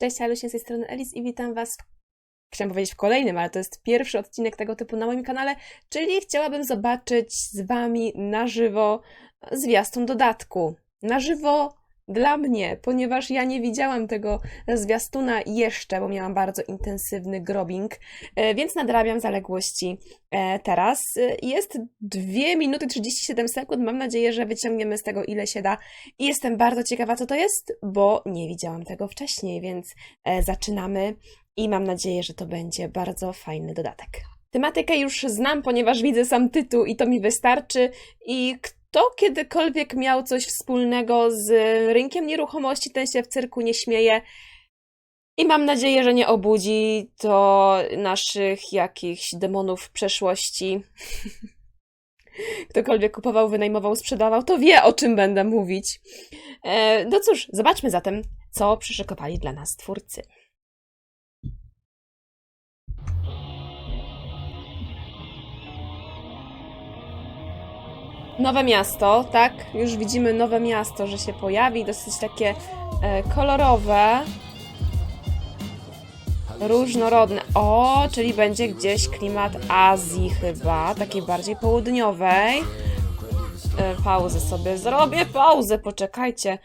Cześć, Alusia z tej strony Elis i witam Was w... Chciałam powiedzieć w kolejnym, ale to jest pierwszy odcinek tego typu na moim kanale, czyli chciałabym zobaczyć z Wami na żywo zwiastun dodatku. Na żywo dla mnie, ponieważ ja nie widziałam tego zwiastuna jeszcze, bo miałam bardzo intensywny grobbing, e, więc nadrabiam zaległości e, teraz. E, Jest 2 minuty 37 sekund, mam nadzieję, że wyciągniemy z tego ile się da i jestem bardzo ciekawa, co to jest, bo nie widziałam tego wcześniej, więc zaczynamy i mam nadzieję, że to będzie bardzo fajny dodatek. Tematykę już znam, ponieważ widzę sam tytuł i to mi wystarczy. I kto kiedykolwiek miał coś wspólnego z rynkiem nieruchomości, ten się w cyrku nie śmieje. I mam nadzieję, że nie obudzi to naszych jakichś demonów przeszłości. Ktokolwiek kupował, wynajmował, sprzedawał, to wie o czym będę mówić. E, no cóż, zobaczmy zatem, co przyszykowali dla nas twórcy. Nowe miasto, tak? Już widzimy nowe miasto, że się pojawi, dosyć takie e, kolorowe, różnorodne. O, czyli będzie gdzieś klimat Azji chyba, takiej bardziej południowej. E, pauzę sobie zrobię, pauzę, poczekajcie.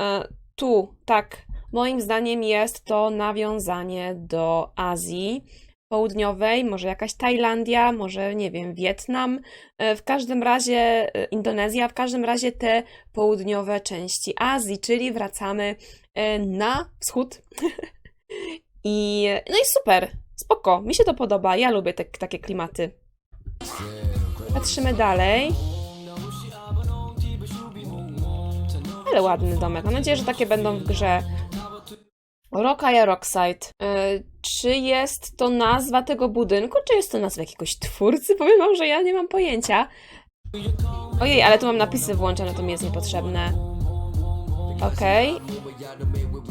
E, tu, tak, moim zdaniem jest to nawiązanie do Azji południowej, może jakaś Tajlandia, może nie wiem, Wietnam, E, w każdym razie e, Indonezja, w każdym razie te południowe części Azji, czyli wracamy e, na wschód. I no i super, spoko, mi się to podoba, ja lubię te, takie klimaty. Patrzymy dalej. Ale ładny domek. Mam nadzieję, że takie będą w grze. Rokaja Rockside. Czy jest to nazwa tego budynku, czy jest to nazwa jakiegoś twórcy? Powiem wam, że ja nie mam pojęcia. Ojej, ale tu mam napisy włączone, to mi jest niepotrzebne. Okej.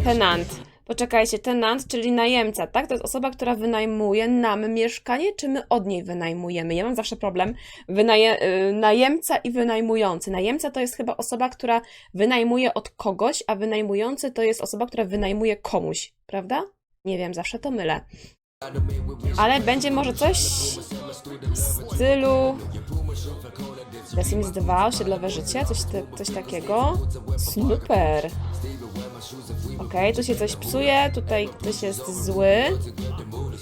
Tenant. Poczekajcie, tenant, czyli najemca, tak? To jest osoba, która wynajmuje nam mieszkanie, czy my od niej wynajmujemy? Ja mam zawsze problem. Wynaje, y, najemca i wynajmujący. Najemca to jest chyba osoba, która wynajmuje od kogoś, a wynajmujący to jest osoba, która wynajmuje komuś, prawda? Nie wiem, zawsze to mylę. Ale będzie może coś w stylu The Sims 2, osiedlowe życie, coś, te, coś takiego. Super. Okej, tu się coś psuje, tutaj ktoś jest zły.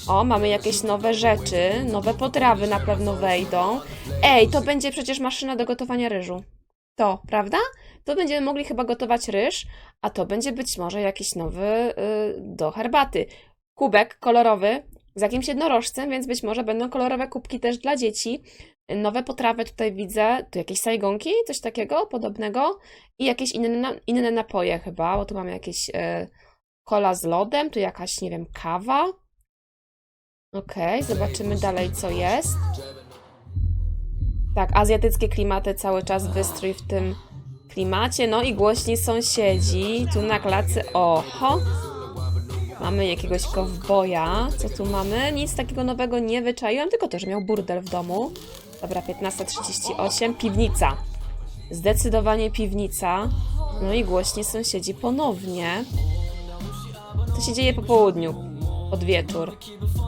O, mamy jakieś nowe rzeczy, nowe potrawy na pewno wejdą. Ej, to będzie przecież maszyna do gotowania ryżu. To, prawda? To będziemy mogli chyba gotować ryż, a to będzie być może jakiś nowy y, do herbaty. Kubek kolorowy z jakimś jednorożcem, więc być może będą kolorowe kubki też dla dzieci. Nowe potrawy tutaj widzę, tu jakieś sajgonki, coś takiego podobnego i jakieś inne, inne napoje chyba, bo tu mamy jakieś e, kola z lodem, tu jakaś, nie wiem, kawa. Okej, zobaczymy dalej, co jest. Tak, azjatyckie klimaty, cały czas wystrój w tym klimacie, no i głośni sąsiedzi, tu na klacy, oho, Mamy jakiegoś kowboja. Co tu mamy? Nic takiego nowego nie wyczaiłam, tylko to, że miał burdel w domu. Dobra, 15.38. Piwnica. Zdecydowanie piwnica. No i głośni sąsiedzi ponownie. To się dzieje po południu. Pod wieczór.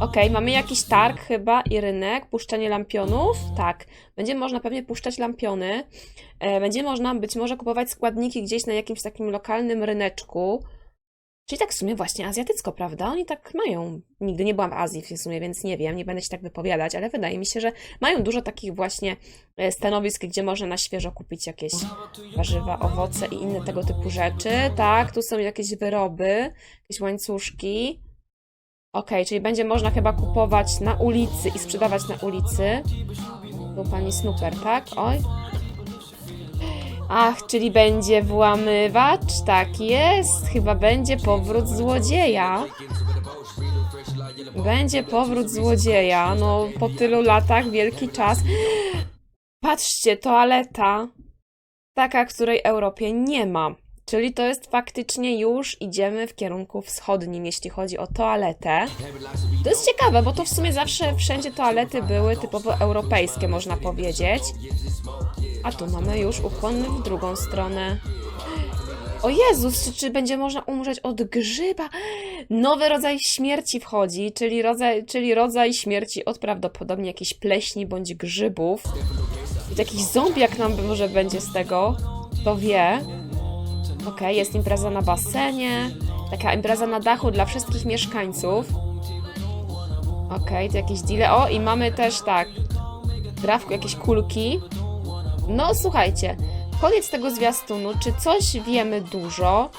Okej, mamy jakiś targ chyba i rynek. Puszczanie lampionów. Tak. Będzie można pewnie puszczać lampiony. E, Będzie można być może kupować składniki gdzieś na jakimś takim lokalnym ryneczku. Czyli tak w sumie właśnie azjatycko, prawda? Oni tak mają. Nigdy nie byłam w Azji w sumie, więc nie wiem, nie będę się tak wypowiadać, ale wydaje mi się, że mają dużo takich właśnie e, stanowisk, gdzie można na świeżo kupić jakieś warzywa, owoce i inne tego typu rzeczy. Tak, tu są jakieś wyroby, jakieś łańcuszki. Okej, czyli będzie można chyba kupować na ulicy i sprzedawać na ulicy. Tu pani Snooper, tak? Oj, Ach, czyli będzie włamywacz? Tak jest. Chyba będzie powrót złodzieja. Będzie powrót złodzieja. No, po tylu latach wielki czas. Patrzcie, toaleta. Taka, której Europie nie ma. Czyli to jest faktycznie już idziemy w kierunku wschodnim, jeśli chodzi o toaletę. To jest ciekawe, bo to w sumie zawsze wszędzie toalety były typowo europejskie, można powiedzieć. A tu mamy już ukłon w drugą stronę. O Jezus, czy, czy będzie można umrzeć od grzyba? Nowy rodzaj śmierci wchodzi, czyli rodzaj, czyli rodzaj śmierci od prawdopodobnie jakiejś pleśni bądź grzybów. I to jakiś zombiak nam może będzie z tego, kto wie. Okej, jest impreza na basenie, taka impreza na dachu dla wszystkich mieszkańców. Okej, to jakieś deale. O, i mamy też tak, grafku jakieś kulki. No słuchajcie, koniec tego zwiastunu. Czy coś wiemy dużo?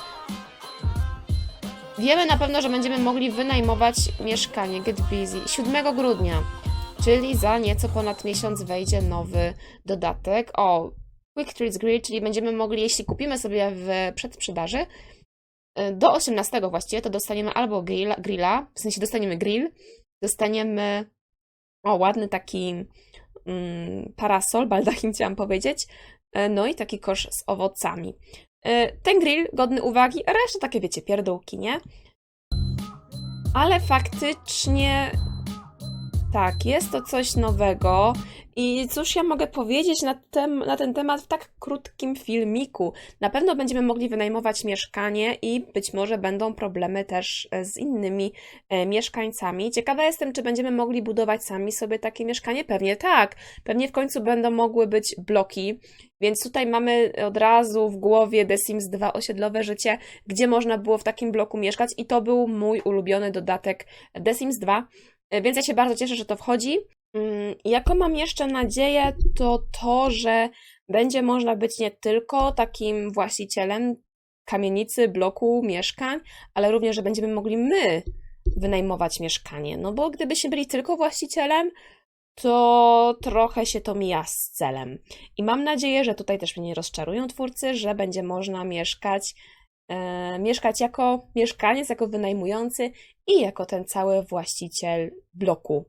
Wiemy na pewno, że będziemy mogli wynajmować mieszkanie Get Busy 7 grudnia, czyli za nieco ponad miesiąc wejdzie nowy dodatek. O, Quick Treats Grill, czyli będziemy mogli, jeśli kupimy sobie w przedsprzedaży, y, do 18 właściwie, to dostaniemy albo grilla, grilla w sensie dostaniemy grill, dostaniemy o, ładny taki mm, parasol, baldachim chciałam powiedzieć, e, no i taki kosz z owocami. E, Ten grill godny uwagi, reszta takie, wiecie, pierdółki, nie? Ale faktycznie tak, jest to coś nowego i cóż ja mogę powiedzieć na, tem, na ten temat w tak krótkim filmiku? Na pewno będziemy mogli wynajmować mieszkanie i być może będą problemy też e, z innymi e, mieszkańcami. Ciekawa jestem, czy będziemy mogli budować sami sobie takie mieszkanie? Pewnie tak. Pewnie w końcu będą mogły być bloki, więc tutaj mamy od razu w głowie The Sims 2 osiedlowe życie, gdzie można było w takim bloku mieszkać i to był mój ulubiony dodatek The Sims 2. E, Więc ja się bardzo cieszę, że to wchodzi. Mm, Jaką mam jeszcze nadzieję, to to, że będzie można być nie tylko takim właścicielem kamienicy, bloku, mieszkań, ale również, że będziemy mogli my wynajmować mieszkanie. No bo gdybyśmy byli tylko właścicielem, to trochę się to mija z celem. I mam nadzieję, że tutaj też mnie nie rozczarują twórcy, że będzie można mieszkać, e, mieszkać jako mieszkaniec, jako wynajmujący i jako ten cały właściciel bloku.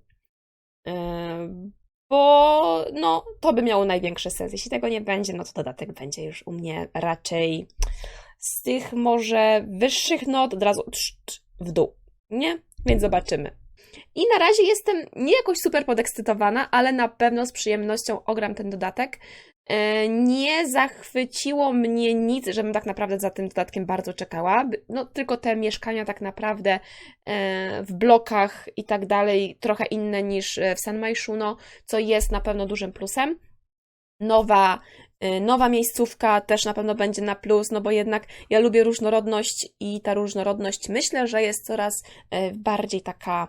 Bo no, to by miało największy sens. Jeśli tego nie będzie, no to dodatek będzie już u mnie raczej z tych może wyższych not od razu w dół, nie? Więc zobaczymy. I na razie jestem nie jakoś super podekscytowana, ale na pewno z przyjemnością ogram ten dodatek. E, Nie zachwyciło mnie nic, żebym tak naprawdę za tym dodatkiem bardzo czekała. No, tylko te mieszkania tak naprawdę e, w blokach i tak dalej, trochę inne niż e, w San Maishuno, co jest na pewno dużym plusem. Nowa, nowa miejscówka też na pewno będzie na plus, no bo jednak ja lubię różnorodność i ta różnorodność myślę, że jest coraz bardziej taka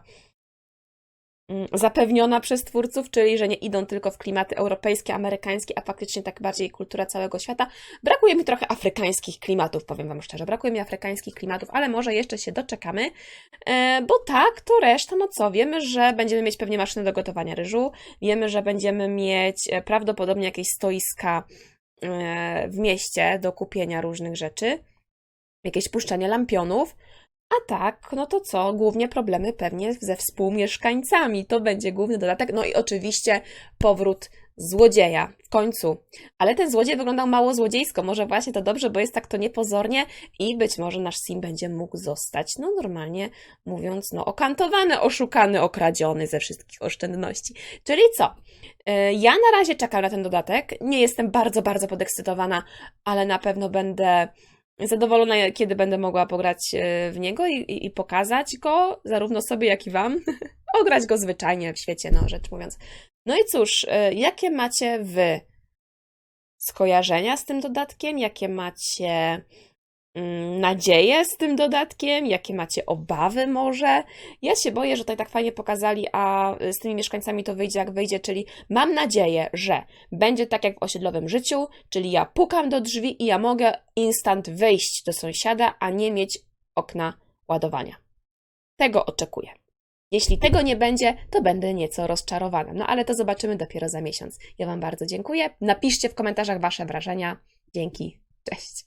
zapewniona przez twórców, czyli że nie idą tylko w klimaty europejskie, amerykańskie, a faktycznie tak bardziej kultura całego świata. Brakuje mi trochę afrykańskich klimatów, powiem Wam szczerze. Brakuje mi afrykańskich klimatów, ale może jeszcze się doczekamy, e, bo tak, to reszta, no co, wiemy, że będziemy mieć pewnie maszynę do gotowania ryżu, wiemy, że będziemy mieć e, prawdopodobnie jakieś stoiska e, w mieście do kupienia różnych rzeczy, jakieś puszczanie lampionów, a tak, no to co? Głównie problemy pewnie ze współmieszkańcami. To będzie główny dodatek. No i oczywiście powrót złodzieja w końcu. Ale ten złodziej wyglądał mało złodziejsko. Może właśnie to dobrze, bo jest tak to niepozornie i być może nasz sim będzie mógł zostać, no normalnie mówiąc, no okantowany, oszukany, okradziony ze wszystkich oszczędności. Czyli co? E, Ja na razie czekam na ten dodatek. Nie jestem bardzo, bardzo podekscytowana, ale na pewno będę zadowolona, kiedy będę mogła pograć e, w niego i, i, i pokazać go, zarówno sobie, jak i Wam. Ograć go zwyczajnie w świecie, no rzecz mówiąc. No i cóż, e, jakie macie Wy skojarzenia z tym dodatkiem? Jakie macie nadzieje z tym dodatkiem? Jakie macie obawy może? Ja się boję, że tutaj tak fajnie pokazali, a z tymi mieszkańcami to wyjdzie jak wyjdzie, czyli mam nadzieję, że będzie tak jak w osiedlowym życiu, czyli ja pukam do drzwi i ja mogę instant wejść do sąsiada, a nie mieć okna ładowania. Tego oczekuję. Jeśli tego nie będzie, to będę nieco rozczarowana. No ale to zobaczymy dopiero za miesiąc. Ja Wam bardzo dziękuję. Napiszcie w komentarzach Wasze wrażenia. Dzięki. Cześć.